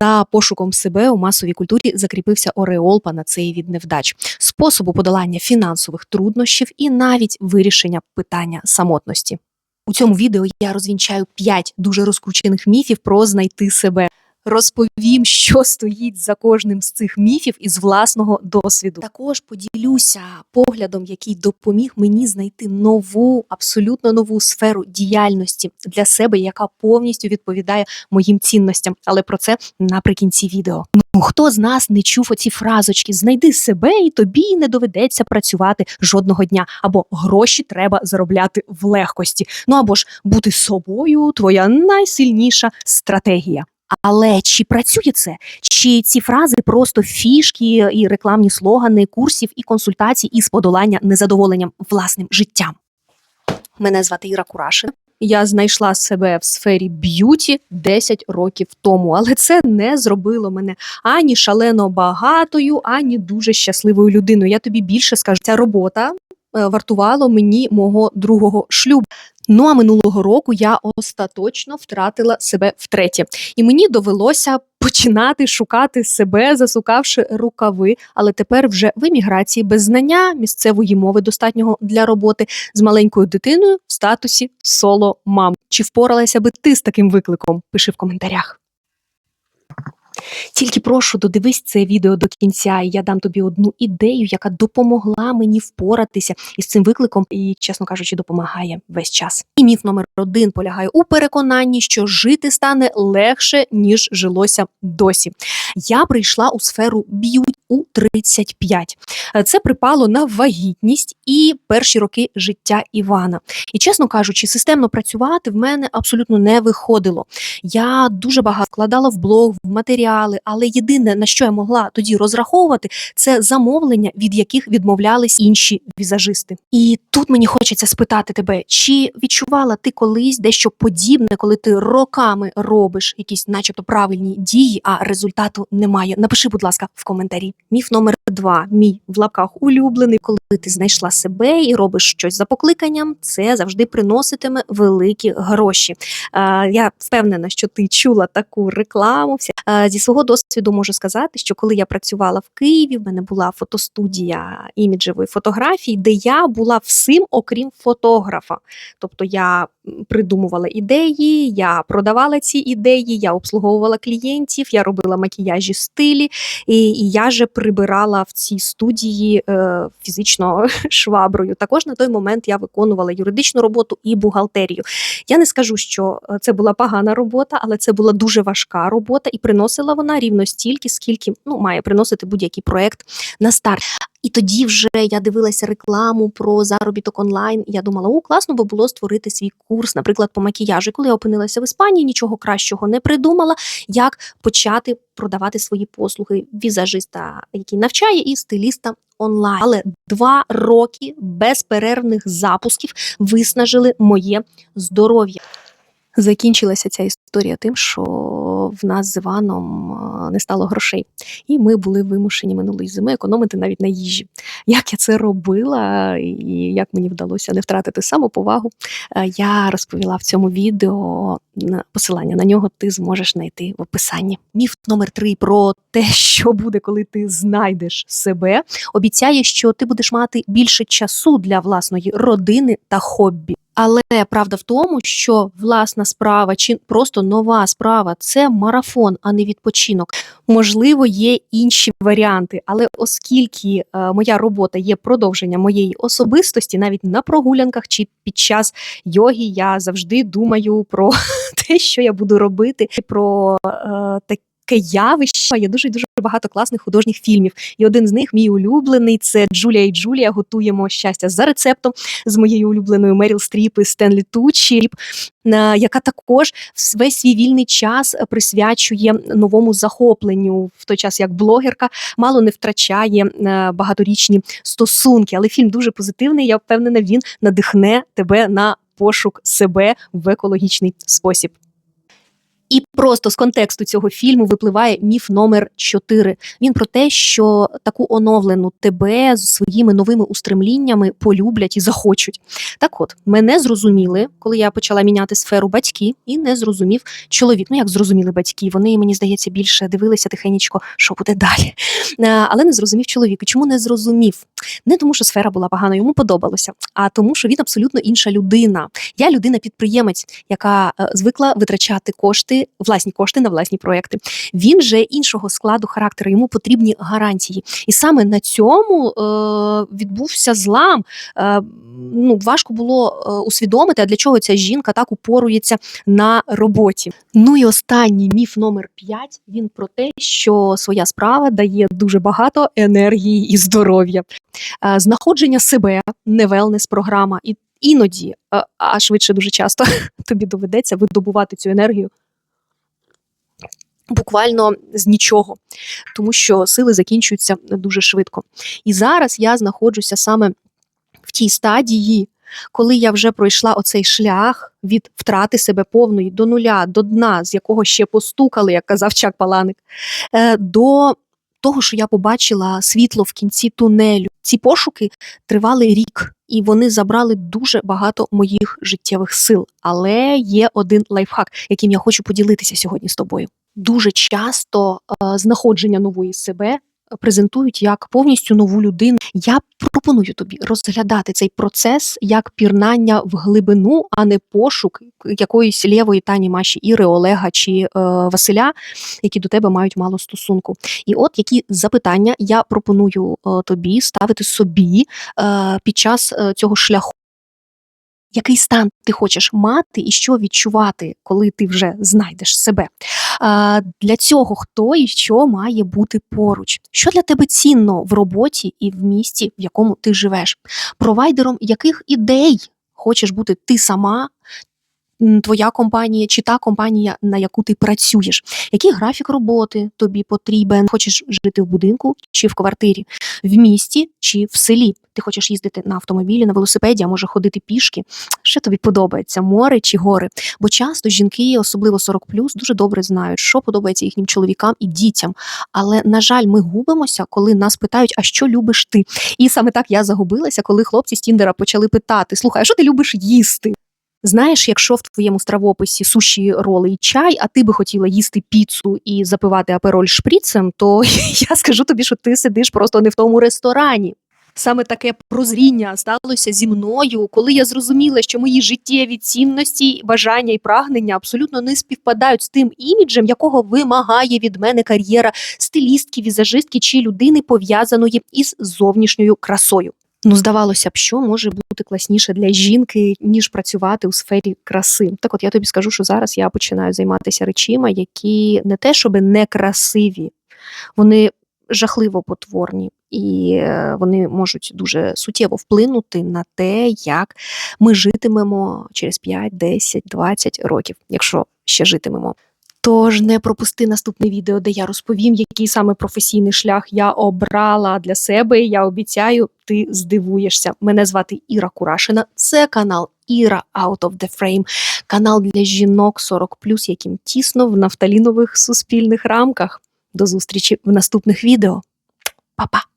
За пошуком себе у масовій культурі закріпився ореол панацеї від невдач, способу подолання фінансових труднощів і навіть вирішення питання самотності. У цьому відео я розвінчаю 5 дуже розкручених міфів про знайти себе. Розповім, що стоїть за кожним з цих міфів із власного досвіду. Також поділюся поглядом, який допоміг мені знайти нову, абсолютно нову сферу діяльності для себе, яка повністю відповідає моїм цінностям. Але про це наприкінці відео. Ну хто з нас не чув оці фразочки Знайди себе, і тобі не доведеться працювати жодного дня, або гроші треба заробляти в легкості. Ну або ж бути собою твоя найсильніша стратегія. Але чи працює це? Чи ці фрази просто фішки і рекламні слогани курсів і консультацій із подолання незадоволенням власним життям? Мене звати Іра Курашина. Я знайшла себе в сфері б'юті 10 років тому, але це не зробило мене ані шалено багатою, ані дуже щасливою людиною. Я тобі більше скажу, ця робота е, вартувала мені мого другого шлюбу. Ну а минулого року я остаточно втратила себе втретє, і мені довелося починати шукати себе, засукавши рукави. Але тепер вже в еміграції без знання місцевої мови достатнього для роботи з маленькою дитиною в статусі соло мам. Чи впоралася би ти з таким викликом? Пиши в коментарях. Тільки прошу, додивись це відео до кінця, і я дам тобі одну ідею, яка допомогла мені впоратися із цим викликом, і, чесно кажучи, допомагає весь час. І міф номер один полягає у переконанні, що жити стане легше, ніж жилося досі. Я прийшла у сферу б'ють у 35. Це припало на вагітність і перші роки життя Івана. І чесно кажучи, системно працювати в мене абсолютно не виходило. Я дуже багато вкладала в блог, в матеріали, але єдине на що я могла тоді розраховувати, це замовлення, від яких відмовлялись інші візажисти. І тут мені хочеться спитати тебе, чи відчувала ти колись дещо подібне, коли ти роками робиш якісь, начебто, правильні дії, а результату немає? Напиши, будь ласка, в коментарі. Міф номер два. Мій в лапках улюблений, коли ти знайшла себе і робиш щось за покликанням, це завжди приноситиме великі гроші. Я впевнена, що ти чула таку рекламу. Зі свого досвіду можу сказати, що коли я працювала в Києві, в мене була фотостудія іміджевої фотографії, де я була всім, окрім фотографа. Тобто я придумувала ідеї, я продавала ці ідеї, я обслуговувала клієнтів, я робила макіяжі стилі, і, і я же прибирала в цій студії е, фізично шваброю. Також на той момент я виконувала юридичну роботу і бухгалтерію. Я не скажу, що е, це була погана робота, але це була дуже важка робота, і приносила вона рівно стільки, скільки ну має приносити будь-який проект на старт. І тоді вже я дивилася рекламу про заробіток онлайн. І я думала, о, класно би було створити свій курс, наприклад, по макіяжу. І Коли я опинилася в Іспанії, нічого кращого не придумала, як почати продавати свої послуги візажиста, який навчає, і стиліста онлайн. Але два роки безперервних запусків виснажили моє здоров'я. Закінчилася ця історія тим, що в нас з Іваном не стало грошей, і ми були вимушені минулої зими економити навіть на їжі. Як я це робила, і як мені вдалося не втратити самоповагу, е, я розповіла в цьому відео. Посилання на нього ти зможеш знайти в описанні. Міф номер три про те, що буде, коли ти знайдеш себе, обіцяє, що ти будеш мати більше часу для власної родини та хобі. Але правда в тому, що власна справа чи просто нова справа це марафон, а не відпочинок. Можливо, є інші варіанти, але оскільки е, моя робота є продовженням моєї особистості, навіть на прогулянках чи під час йоги, я завжди думаю про те, що я буду робити, про е, таке явище. Є дуже дуже багато класних художніх фільмів. І один з них, мій улюблений, це Джулія і Джулія. Готуємо щастя за рецептом з моєю улюбленою Меріл Стріп і Стенлі Тучі, яка також весь свій вільний час присвячує новому захопленню, в той час як блогерка мало не втрачає е, багаторічні стосунки. Але фільм дуже позитивний. Я впевнена, він надихне тебе на пошук себе в екологічний спосіб. І просто з контексту цього фільму випливає міф номер 4. Він про те, що таку оновлену тебе з своїми новими устремліннями полюблять і захочуть. Так от, мене зрозуміли, коли я почала міняти сферу батьки, і не зрозумів чоловік. Ну як зрозуміли батьки? Вони, мені здається, більше дивилися тихенечко, що буде далі. Але не зрозумів чоловік. І чому не зрозумів? Не тому, що сфера була погана, йому подобалося, а тому, що він абсолютно інша людина. Я людина-підприємець, яка е, звикла витрачати кошти, власні кошти на власні проекти. Він же іншого складу характеру, йому потрібні гарантії. І саме на цьому е, відбувся злам. Е, ну, важко було е, усвідомити, а для чого ця жінка так упорується на роботі. Ну і останній міф номер 5, Він про те, що своя справа дає дуже багато енергії і здоров'я. Е, знаходження себе не велнес програма, і іноді, е, а швидше дуже часто тобі доведеться видобувати цю енергію буквально з нічого, тому що сили закінчуються дуже швидко. І зараз я знаходжуся саме в тій стадії, коли я вже пройшла оцей шлях від втрати себе повної до нуля, до дна, з якого ще постукали, як казав Чак Паланик, е, до того, що я побачила світло в кінці тунелю. Ці пошуки тривали рік, і вони забрали дуже багато моїх життєвих сил. Але є один лайфхак, яким я хочу поділитися сьогодні з тобою. Дуже часто е, знаходження нової себе презентують як повністю нову людину. Я пропоную тобі розглядати цей процес як пірнання в глибину, а не пошук якоїсь лєвої тані Маші Іри, Олега чи е, Василя, які до тебе мають мало стосунку. І от які запитання я пропоную е, тобі ставити собі е, під час е, цього шляху. Який стан ти хочеш мати і що відчувати, коли ти вже знайдеш себе? Для цього хто і що має бути поруч? Що для тебе цінно в роботі і в місті, в якому ти живеш? Провайдером яких ідей хочеш бути ти сама? Твоя компанія чи та компанія, на яку ти працюєш, який графік роботи тобі потрібен? Хочеш жити в будинку чи в квартирі, в місті чи в селі? Ти хочеш їздити на автомобілі, на велосипеді, а може ходити пішки? Що тобі подобається, море чи гори? Бо часто жінки, особливо 40 дуже добре знають, що подобається їхнім чоловікам і дітям. Але на жаль, ми губимося, коли нас питають, а що любиш ти? І саме так я загубилася, коли хлопці з Тіндера почали питати: слухай, а що ти любиш їсти? Знаєш, якщо в твоєму стравописі суші, роли і чай, а ти би хотіла їсти піцу і запивати апероль шприцем, то я скажу тобі, що ти сидиш просто не в тому ресторані. Саме таке прозріння сталося зі мною, коли я зрозуміла, що мої життєві цінності, бажання і прагнення абсолютно не співпадають з тим іміджем, якого вимагає від мене кар'єра стилістки, візажистки чи людини, пов'язаної із зовнішньою красою. Ну, здавалося б, що може бути класніше для жінки, ніж працювати у сфері краси. Так, от я тобі скажу, що зараз я починаю займатися речима, які не те, щоб не красиві, вони жахливо потворні, і е, вони можуть дуже суттєво вплинути на те, як ми житимемо через 5, 10, 20 років, якщо ще житимемо. Тож не пропусти наступне відео, де я розповім, який саме професійний шлях я обрала для себе. Я обіцяю, ти здивуєшся. Мене звати Іра Курашина. Це канал Іра Out of the Frame, канал для жінок 40 яким тісно в нафталінових суспільних рамках. До зустрічі в наступних відео. Па-па!